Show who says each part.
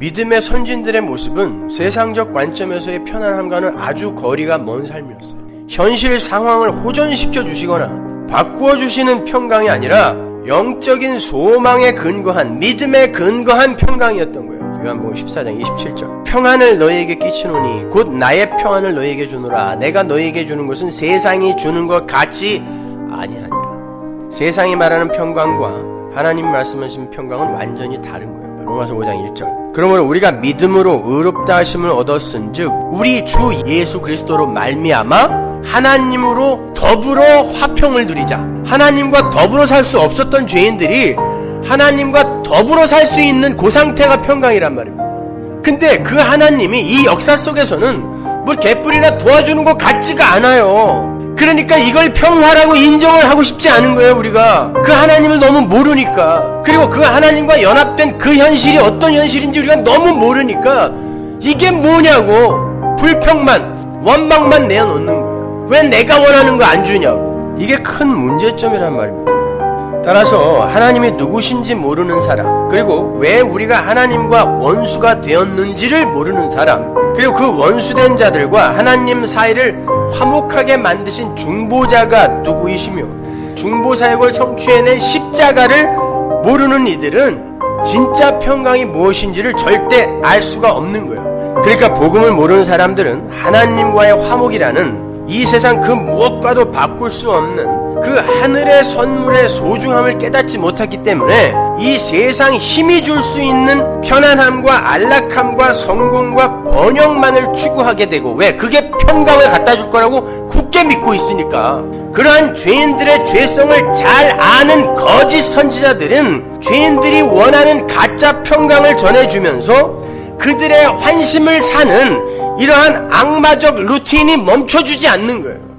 Speaker 1: 믿음의 선진들의 모습은 세상적 관점에서의 편안함과는 아주 거리가 먼 삶이었어요. 현실 상황을 호전시켜 주시거나 바꾸어 주시는 평강이 아니라 영적인 소망에 근거한 믿음에 근거한 평강이었던 거예요. 요한복음 14장 27절. 평안을 너희에게 끼치노니 곧 나의 평안을 너희에게 주노라. 내가 너희에게 주는 것은 세상이 주는 것 같이 아니하니라. 세상이 말하는 평강과 하나님 말씀하신 평강은 완전히 다른 거예요. 로마서 5장 1절. 그러므로 우리가 믿음으로 의롭다 하심을 얻었은즉 우리 주 예수 그리스도로 말미암아 하나님으로 더불어 화평을 누리자. 하나님과 더불어 살 수 없었던 죄인들이 하나님과 더불어 살 수 있는 그 상태가 평강이란 말입니다. 근데 그 하나님이 이 역사 속에서는 뭘 개뿔이나 도와주는 것 같지가 않아요. 그러니까 이걸 평화라고 인정을 하고 싶지 않은 거예요, 우리가. 그 하나님을 너무 모르니까. 그리고 그 하나님과 연합된 그 현실이 어떤 현실인지 우리가 너무 모르니까 이게 뭐냐고. 불평만, 원망만 내어놓는 거예요. 왜 내가 원하는 거 안 주냐고. 이게 큰 문제점이란 말입니다. 따라서 하나님이 누구신지 모르는 사람, 그리고 왜 우리가 하나님과 원수가 되었는지를 모르는 사람, 그리고 그 원수된 자들과 하나님 사이를 화목하게 만드신 중보자가 누구이시며, 중보사역을 성취해낸 십자가를 모르는 이들은 진짜 평강이 무엇인지를 절대 알 수가 없는 거예요. 그러니까 복음을 모르는 사람들은 하나님과의 화목이라는 이 세상 그 무엇과도 바꿀 수 없는 그 하늘의 선물의 소중함을 깨닫지 못했기 때문에 이 세상 힘이 줄 수 있는 편안함과 안락함과 성공과 번영만을 추구하게 되고 왜 그게 평강을 갖다 줄 거라고 굳게 믿고 있으니까 그러한 죄인들의 죄성을 잘 아는 거짓 선지자들은 죄인들이 원하는 가짜 평강을 전해주면서 그들의 환심을 사는 이러한 악마적 루틴이 멈춰주지 않는 거예요.